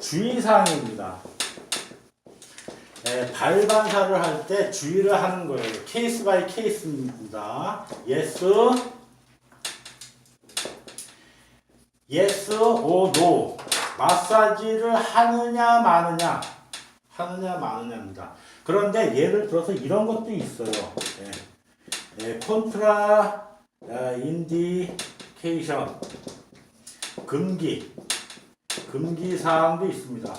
주의사항입니다. 예, 발반사를 할 때 주의를 하는 거예요. 케이스 바이 케이스입니다. yes, yes or no. 마사지를 하느냐 마느냐 하느냐 마느냐입니다. 그런데 예를 들어서 이런 것도 있어요. 예, 예, 콘트라 아, 인디케이션 금기 금기 사항도 있습니다.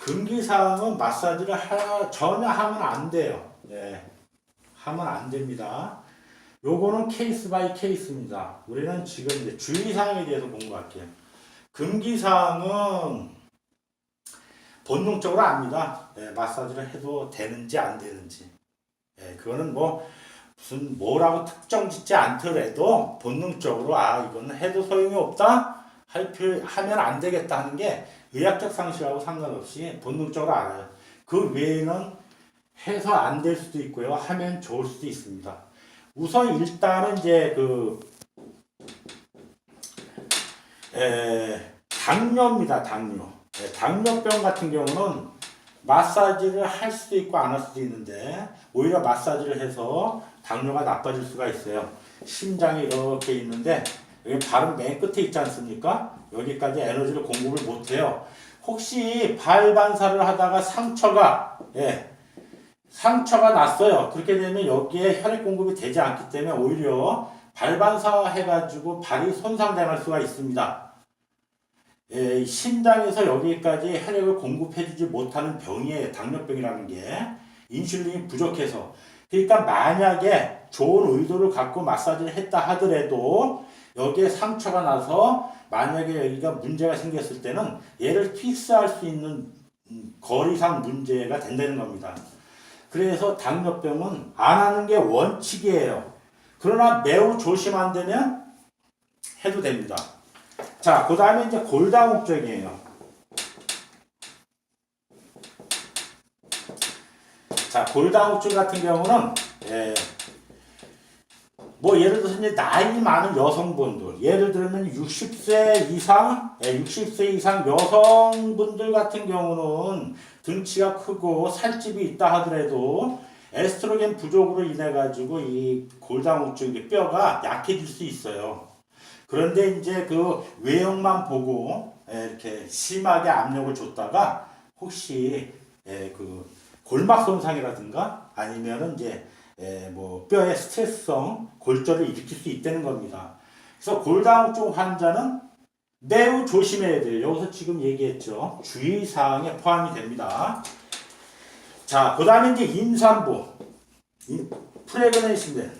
금기 사항은 마사지를 하, 전혀 하면 안 돼요. 예. 하면 안 됩니다. 요거는 케이스 바이 케이스입니다. 우리는 지금 이제 주의 사항에 대해서 공부할게요. 금기 사항은 본능적으로 압니다. 예, 마사지를 해도 되는지 안 되는지. 예, 그거는 뭐 무슨 뭐라고 특정 짓지 않더라도 본능적으로 아 이거는 해도 소용이 없다 할 필요 하면 안 되겠다 하는 게 의학적 상식하고 상관없이 본능적으로 알아요. 그 외에는 해서 안 될 수도 있고요. 하면 좋을 수도 있습니다. 우선 일단은 이제 그 에, 당뇨입니다. 당뇨. 에, 당뇨병 같은 경우는 마사지를 할 수도 있고 안 할 수도 있는데 오히려 마사지를 해서 당뇨가 나빠질 수가 있어요. 심장이 이렇게 있는데 여기 바로 맨 끝에 있지 않습니까? 여기까지 에너지를 공급을 못해요. 혹시 발 반사를 하다가 상처가 예, 상처가 났어요. 그렇게 되면 여기에 혈액 공급이 되지 않기 때문에 오히려 발 반사 해가지고 발이 손상될 수가 있습니다. 예, 심장에서 여기까지 혈액을 공급해주지 못하는 병이에요. 당뇨병이라는 게 인슐린이 부족해서. 그러니까 만약에 좋은 의도를 갖고 마사지를 했다 하더라도 여기에 상처가 나서 만약에 여기가 문제가 생겼을 때는 얘를 픽스할 수 있는 음, 거리상 문제가 된다는 겁니다. 그래서 당뇨병은 안 하는 게 원칙이에요. 그러나 매우 조심한다면 해도 됩니다. 자, 그 다음에 이제 골다공증이에요. 자, 골다공증 같은 경우는, 예, 뭐, 예를 들어서 이제 나이 많은 여성분들, 예를 들면 60세 이상, 예, 60세 이상 여성분들 같은 경우는 등치가 크고 살집이 있다 하더라도 에스트로겐 부족으로 인해 가지고 이 골다공증 뼈가 약해질 수 있어요. 그런데 이제 그 외형만 보고 예, 이렇게 심하게 압력을 줬다가 혹시 예, 그 골막 손상이라든가 아니면은 이제 예, 뭐 뼈에 스트레스성 골절을 일으킬 수 있다는 겁니다. 그래서 골다공증 환자는 매우 조심해야 돼요. 여기서 지금 얘기했죠. 주의사항에 포함이 됩니다. 자, 그 다음에 이제 임산부. 프레그넨시인데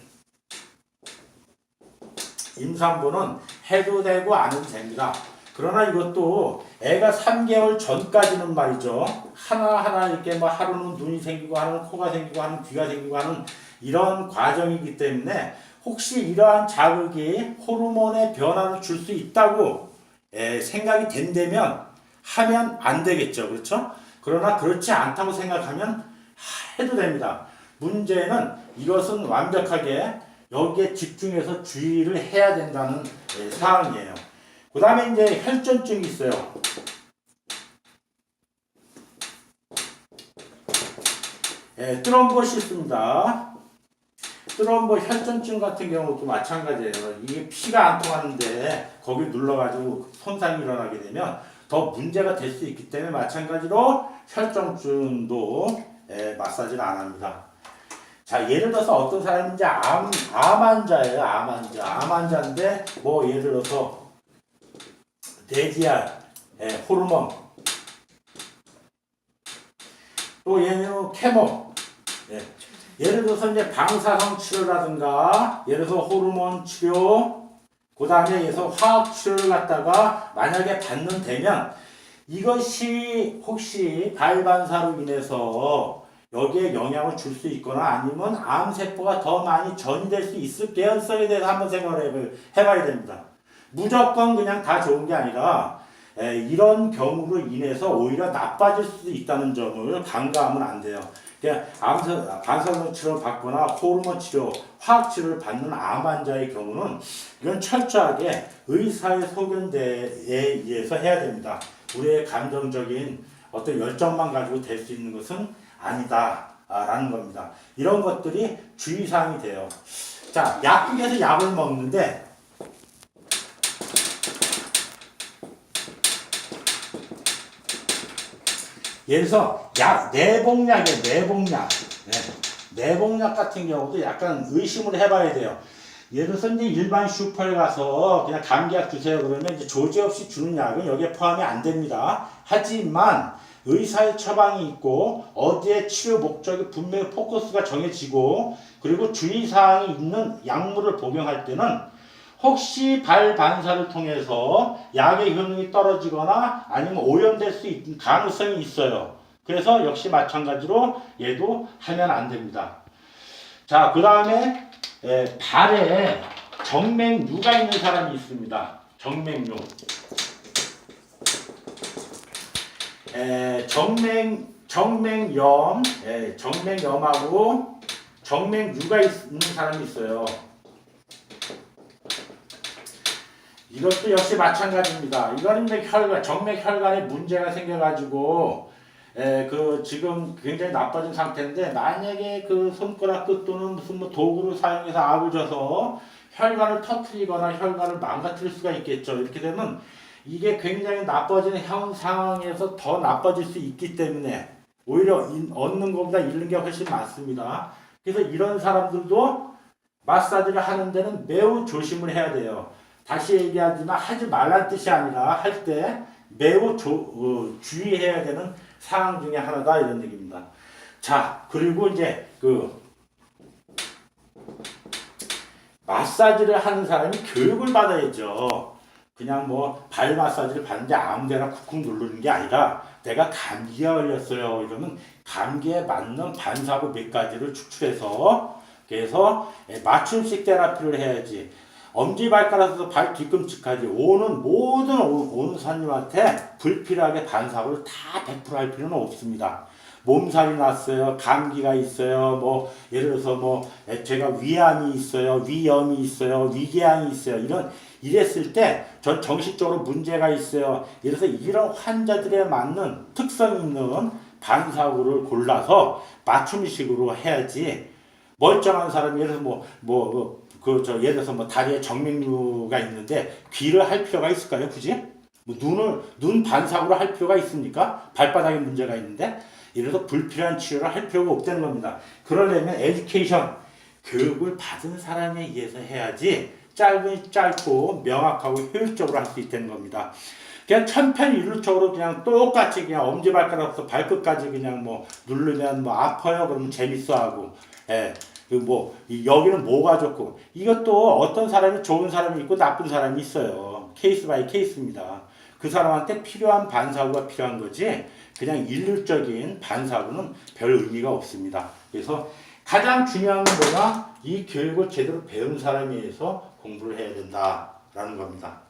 임산부는 해도 되고 안 해도 됩니다. 그러나 이것도 애가 3개월 전까지는 말이죠. 하나하나 이렇게 뭐 하루는 눈이 생기고 하루는 코가 생기고 하루는 귀가 생기고 하는 이런 과정이기 때문에 혹시 이러한 자극이 호르몬의 변화를 줄 수 있다고 에, 생각이 된다면 하면 안 되겠죠. 그렇죠? 그러나 그렇지 않다고 생각하면 해도 됩니다. 문제는 이것은 완벽하게 여기에 집중해서 주의를 해야 된다는 예, 사항이에요. 그 다음에 이제 혈전증이 있어요. 예, 트럼보시스입니다. 트럼보 혈전증 같은 경우도 마찬가지예요. 이게 피가 안 통하는데 거기 눌러가지고 손상이 일어나게 되면 더 문제가 될 수 있기 때문에 마찬가지로 혈전증도 예, 마사지를 안 합니다. 자, 예를 들어서 어떤 사람인지 암, 암 환자예요, 암 환자. 암 환자인데, 뭐, 예를 들어서, 대지알, 예, 호르몬. 또 얘는. 예. 예를 들어서 이제 방사성 치료라든가, 예를 들어서 호르몬 치료, 그 다음에 예서 화학 치료를 갖다가 만약에 받는 되면, 이것이 혹시 발반사로 인해서 여기에 영향을 줄 수 있거나 아니면 암세포가 더 많이 전이될 수 있을 개연성에 대해서 한번 생각을 해봐야 됩니다. 무조건 그냥 다 좋은 게 아니라 에, 이런 경우로 인해서 오히려 나빠질 수도 있다는 점을 간과하면 안 돼요. 그냥 암 반사성 치료를 받거나 호르몬 치료, 화학 치료를 받는 암 환자의 경우는 이건 철저하게 의사의 소견대에 의해서 해야 됩니다. 우리의 감정적인 어떤 열정만 가지고 될 수 있는 것은 아니다라는 겁니다. 이런 것들이 주의사항이 돼요. 자, 약국에서 약을 먹는데 예를 들어서 약 내복약이에요. 내복약. 네. 내복약 같은 경우도 약간 의심을 해봐야 돼요. 예를 들어서 이제 일반 슈퍼에 가서 그냥 감기약 주세요 그러면 이제 조지 없이 주는 약은 여기에 포함이 안 됩니다. 하지만 의사의 처방이 있고 어디에 치료 목적이 분명히 포커스가 정해지고 그리고 주의사항이 있는 약물을 복용할 때는 혹시 발 반사를 통해서 약의 효능이 떨어지거나 아니면 오염될 수 있는 가능성이 있어요. 그래서 역시 마찬가지로 얘도 하면 안 됩니다. 자, 그 다음에 발에 정맥류가 있는 사람이 있습니다. 정맥류. 에, 정맥 정맥염, 에, 정맥염하고 정맥류가 있는 사람이 있어요. 이것도 역시 마찬가지입니다. 이거는 이제 혈관, 정맥 혈관에 문제가 생겨가지고, 에, 그, 지금 굉장히 나빠진 상태인데, 만약에 그 손가락 끝 또는 무슨 뭐 도구를 사용해서 아부져서 혈관을 터트리거나 혈관을 망가뜨릴 수가 있겠죠. 이렇게 되면 이게 굉장히 나빠지는 형 상황에서 더 나빠질 수 있기 때문에 오히려 인- 얻는 것보다 잃는 게 훨씬 많습니다. 그래서 이런 사람들도 마사지를 하는 데는 매우 조심을 해야 돼요. 다시 얘기하지만 하지 말란 뜻이 아니라 할 때 매우 조, 어, 주의해야 되는 사항 중에 하나다 이런 얘기입니다. 자 그리고 이제 그 마사지를 하는 사람이 교육을 받아야죠. 그냥 뭐 발 마사지를 받는데 아무데나 쿡쿡 누르는 게 아니라 내가 감기가 걸렸어요 이러면 감기에 맞는 반사구 몇 가지를 추출해서 그래서 맞춤식 테라피를 해야지 엄지발가락에서 발 뒤꿈치까지 오는 모든 사람한테 불필요하게 반사구를 다 100%할 필요는 없습니다. 몸살이 났어요, 감기가 있어요, 뭐 예를 들어서 뭐 제가 위암이 있어요, 위염이 있어요, 위궤양이 있어요. 이런 이랬을 때 전 정신적으로 문제가 있어요. 들어서 이런 환자들에 맞는 특성 있는 반사구를 골라서 맞춤식으로 해야지 멀쩡한 사람 예를 들어서 뭐뭐 그 저 예를 들어서 뭐 다리에 정맥류가 있는데 귀를 할 필요가 있을까요? 굳이? 뭐 눈을 눈 반사구로 할 필요가 있습니까? 발바닥에 문제가 있는데? 들어서 불필요한 치료를 할 필요가 없다는 겁니다. 그러려면 에듀케이션 교육을 받은 사람에 의해서 해야지 짧은 짧고 명확하고 효율적으로 할 수 있다는 겁니다. 그냥 천편일률적으로 그냥 똑같이 그냥 엄지발가락부터 발끝까지 그냥 뭐 누르면 뭐 아파요? 그러면 재밌어하고 예. 그뭐 여기는 뭐가 좋고 이것도 어떤 사람이 좋은 사람이 있고 나쁜 사람이 있어요. 케이스 바이 케이스입니다. 그 사람한테 필요한 반사구가 필요한 거지 그냥 일률적인 반사구는 별 의미가 없습니다. 그래서 가장 중요한 건 뭐냐? 이 교육을 제대로 배운 사람에 의해서 공부를 해야 된다라는 겁니다.